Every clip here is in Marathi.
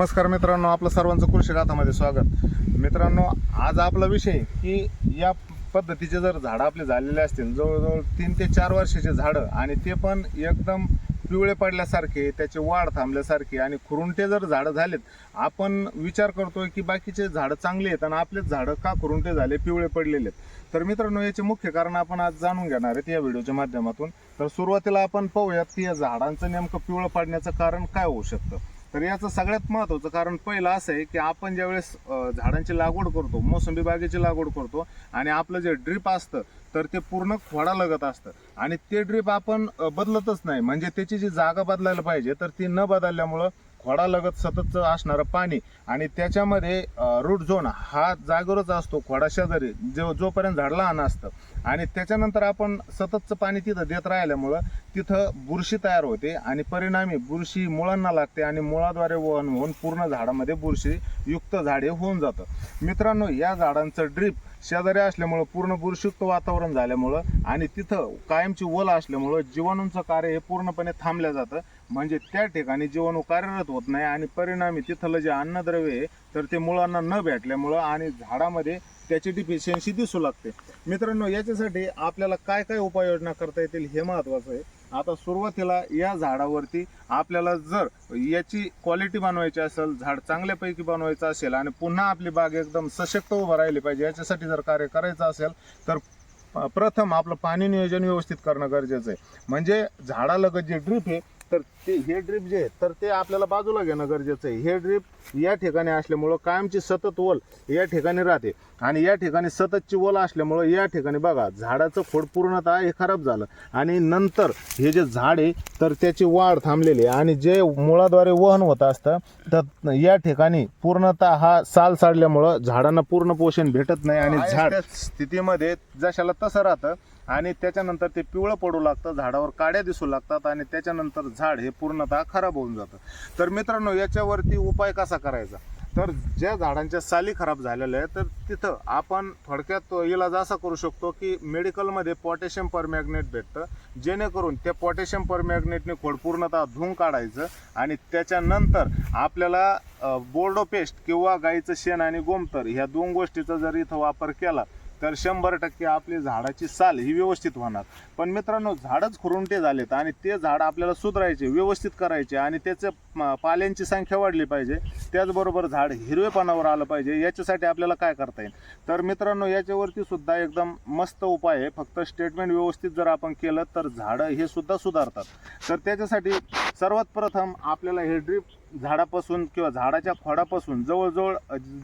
नमस्कार मित्रांनो आपलं सर्वांचं कृषी राथामध्ये स्वागत. मित्रांनो आज आपला विषय की या पद्धतीचे जर झाडं आपले झालेले असतील जवळजवळ तीन ते चार वर्षाचे झाडं आणि ते पण एकदम पिवळे पडल्यासारखे त्याची वाढ थांबल्यासारखी आणि खुरुंटे जर झाडं झालेत आपण विचार करतोय की बाकीचे झाडं चांगले आहेत आणि आपलेच झाडं का खुरुंटे झाले पिवळे पडलेले आहेत? तर मित्रांनो याचे मुख्य कारण आपण आज जाणून घेणार आहेत या व्हिडिओच्या माध्यमातून. तर सुरुवातीला आपण पाहूयात की या झाडांचं नेमकं पिवळं पडण्याचं कारण काय होऊ शकतं. तर याचं सगळ्यात महत्त्वाचं कारण पहिलं असं आहे की आपण ज्यावेळेस झाडांची लागवड करतो मोसंबी बागेची लागवड करतो आणि आपलं जे ड्रीप असतं तर ते पूर्ण खोडा लगत असतं. आणि ते ड्रीप आपण बदलतच नाही. म्हणजे त्याची जी जागा बदलायला पाहिजे तर ती न बदलल्यामुळं खोडालगत सतत असणारं पाणी आणि त्याच्यामध्ये रूट झोन हा जागेवरच असतो खोडा शेजारी. जो जोपर्यंत झाड लहान असतं. आणि त्याच्यानंतर आपण सततचं पाणी तिथं देत राहिल्यामुळं तिथं बुरशी तयार होते आणि परिणामी बुरशी मुळांना लागते आणि मुळाद्वारे वहन होऊन पूर्ण झाडामध्ये बुरशी युक्त झाडे होऊन जातं. मित्रांनो या झाडांचं ड्रीप शेजारी असल्यामुळं पूर्ण बुरशीयुक्त वातावरण झाल्यामुळं आणि तिथं कायमची ओला असल्यामुळं जीवाणूंचं कार्य हे पूर्णपणे थांबलं जातं. म्हणजे त्या ठिकाणी जीवाणू कार्यरत होत नाही आणि परिणामी तिथलं जे अन्नद्रव्य आहे तर ते मुळांना न भेटल्यामुळं आणि झाडामध्ये त्याची डिफिशियन्सी दिसू लागते. मित्रांनो याच्यासाठी आपल्याला काय काय उपाययोजना करता येतील हे महत्वाचं आहे. आता सुरुवातीला या झाडावरती आपल्याला जर याची क्वालिटी बनवायची असेल झाड चांगल्यापैकी बनवायचं असेल आणि पुन्हा आपली बाग एकदम सशक्त उभं राहिली पाहिजे याच्यासाठी जर कार्य करायचं असेल तर प्रथम आपलं पाणी नियोजन व्यवस्थित करणं गरजेचं आहे. म्हणजे झाडालगत जे ड्रीप आहे तर ते हे ड्रीप जे आहे तर ते आपल्याला बाजूला घेणं गरजेचं आहे. हे ड्रीप या ठिकाणी असल्यामुळं कायमची सतत ओल या ठिकाणी राहते. आणि या ठिकाणी सततची ओल असल्यामुळं या ठिकाणी बघा झाडाचं खोड पूर्णतः हे खराब झालं. आणि नंतर हे जे झाड आहे तर त्याची वाढ थांबलेली आहे. आणि जे मुळाद्वारे वहन होत असतं तर या ठिकाणी पूर्णतः हा साल साडल्यामुळं झाडांना पूर्ण पोषण भेटत नाही. आणि झाड स्थितीमध्ये जशाला तसं राहतं आणि त्याच्यानंतर ते पिवळं पडू लागतं झाडावर काड्या दिसू लागतात आणि त्याच्यानंतर झाड हे पूर्णतः खराब होऊन जातं. तर मित्रांनो याच्यावरती उपाय कसा करायचा? तर ज्या झाडांच्या साली खराब झालेल्या आहेत तर तिथं आपण थोडक्यात इलाज असा करू शकतो की मेडिकलमध्ये पोटॅशियम परमॅग्नेट भेटतं. जेणेकरून त्या पोटॅशियम परमॅग्नेटने खोड पूर्णतः धुवून काढायचं आणि त्याच्यानंतर आपल्याला बोर्डो पेस्ट किंवा गाईचं शेण आणि गोमतर ह्या दोन गोष्टीचा जर इथं वापर केला तर शंभर टक्के आपली झाडाची साल ही व्यवस्थित होणार. पण मित्रांनो झाडच खुरुंटे झालेत आणि ते झाड आपल्याला सुधारायचे व्यवस्थित करायचे आणि त्याचं पाल्यांची संख्या वाढली पाहिजे. त्याचबरोबर झाड हिरवेपणावर आलं पाहिजे. याच्यासाठी आपल्याला काय करता येईल? तर मित्रांनो याच्यावरती सुद्धा एकदम मस्त उपाय आहे. फक्त स्टेटमेंट व्यवस्थित जर आपण केलं तर झाडं हे सुद्धा सुधारतात. तर त्याच्यासाठी सर्वात प्रथम आपल्याला हे ड्रीप झाडापासून किंवा झाडाच्या खोडापासून जवळजवळ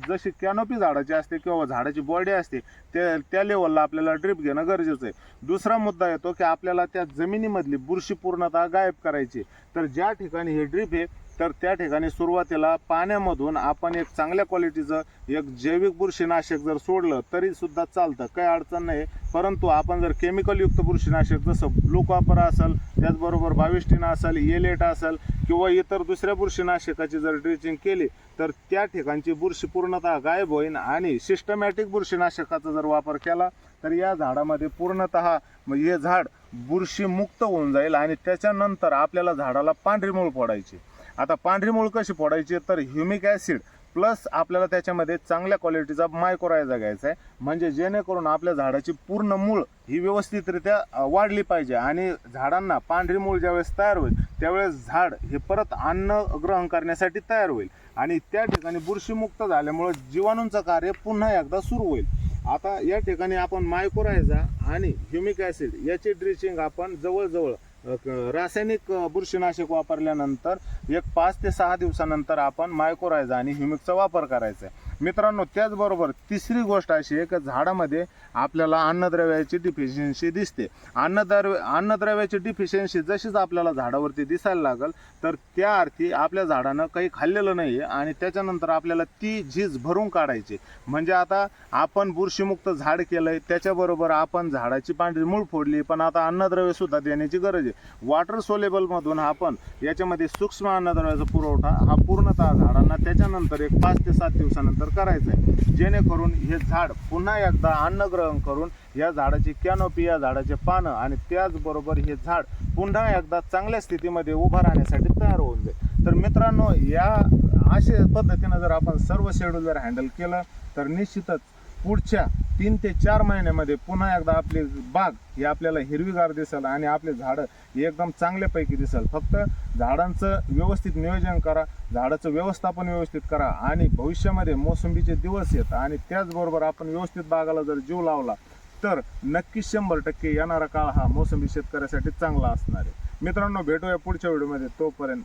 जशी कॅनोपी झाडाची असते किंवा झाडाची बॉडी असते त्या त्या लेवलला आपल्याला ड्रीप घेणं गरजेचं आहे. दुसरा मुद्दा येतो की आपल्याला त्या जमिनीमधली बुरशी पूर्णतः गायब करायची तर ज्या ठिकाणी हे ड्रीप आहे तर त्या ठिकाणी सुरुवातीला पाण्यामधून आपण एक चांगल्या क्वालिटीचं एक जैविक बुरशीनाशक जर सोडलं तरी सुद्धा चालतं. काही अडचण नाही. परंतु आपण जर केमिकलयुक्त बुरशीनाशक जसं ब्लू कॉपर असेल त्याचबरोबर बाविस्टिन असेल येलेट असेल किंवा इतर दुसऱ्या बुरशीनाशकाची जर ड्रिचिंग केली तर त्या ठिकाणची बुरशी पूर्णतः गायब होईल आणि सिस्टमॅटिक बुरशीनाशकाचा जर वापर केला तर या झाडामध्ये पूर्णतः हे झाड बुरशीमुक्त होऊन जाईल आणि त्याच्यानंतर आपल्याला झाडाला पांढरी मूळ पडायची. आता पांढरी मूळ कशी फोडायची? तर ह्युमिक ॲसिड प्लस आपल्याला त्याच्यामध्ये चांगल्या क्वालिटीचा मायक्रोरायझा घ्यायचा आहे. म्हणजे जेणेकरून आपल्या झाडाची पूर्ण मूळ ही व्यवस्थितरित्या वाढली पाहिजे. आणि झाडांना पांढरी मूळ ज्यावेळेस तयार होईल त्यावेळेस झाड हे परत अन्न ग्रहण करण्यासाठी तयार होईल. आणि त्या ठिकाणी बुरशीमुक्त झाल्यामुळं जीवाणूंचं कार्य पुन्हा एकदा सुरू होईल. आता या ठिकाणी आपण मायक्रोरायझा आणि ह्युमिक ॲसिड याची ड्रिचिंग आपण जवळजवळ क- रासायनिक बुरशीनाशक वापरल्यानंतर एक पाच ते सहा दिवसानंतर आपण मायक्रोरायझा आणि ह्युमिकचा वापर करायचा आहे. मित्रांनो त्याचबरोबर तिसरी गोष्ट अशी आहे की झाडामध्ये आपल्याला अन्नद्रव्याची डिफिशियन्सी दिसते. अन्नद्रव्य अन्नद्रव्याची डिफिशियन्सी जशीच आपल्याला झाडावरती दिसायला लागल तर त्या अर्थी आपल्या झाडानं काही खाल्लेलं नाही आहे आणि त्याच्यानंतर आपल्याला ती झीज भरून काढायची. म्हणजे आता आपण बुरशीमुक्त झाड केलं आहे त्याच्याबरोबर आपण झाडाची पांढरी मूळ फोडली पण आता अन्नद्रव्यसुद्धा देण्याची गरज आहे. वॉटर सोलेबलमधून आपण याच्यामध्ये सूक्ष्म अन्नद्रव्याचा पुरवठा हा पूर्णतः झाडांना त्याच्यानंतर एक पाच ते सात दिवसानंतर करायचा आहे जेणेकरून हे झाड पुन्हा एकदा अन्न ग्रहण करून या झाडाची कॅनोपी या झाडाचे पानं आणि त्याचबरोबर हे झाड पुन्हा एकदा चांगल्या स्थितीमध्ये उभं राहण्यासाठी तयार होऊन जाईल. तर मित्रांनो या अशा पद्धतीनं जर आपण सर्व शेड्यूल जर हँडल केलं तर निश्चितच पुढच्या तीन ते चार महिन्यामध्ये पुन्हा एकदा आपली बाग ही आपल्याला हिरवीगार दिसेल आणि आपले झाडं हे एकदम चांगल्यापैकी दिसेल. फक्त झाडांचं व्यवस्थित नियोजन करा झाडाचं व्यवस्थापन व्यवस्थित करा आणि भविष्यामध्ये मोसंबीचे दिवस येत आणि त्याचबरोबर आपण व्यवस्थित बागाला जर जीव लावला तर नक्की शंभर टक्के येणारा काळ हा मोसंबी शेतकऱ्यासाठी चांगला असणार आहे. मित्रांनो भेटूया पुढच्या व्हिडिओमध्ये. तोपर्यंत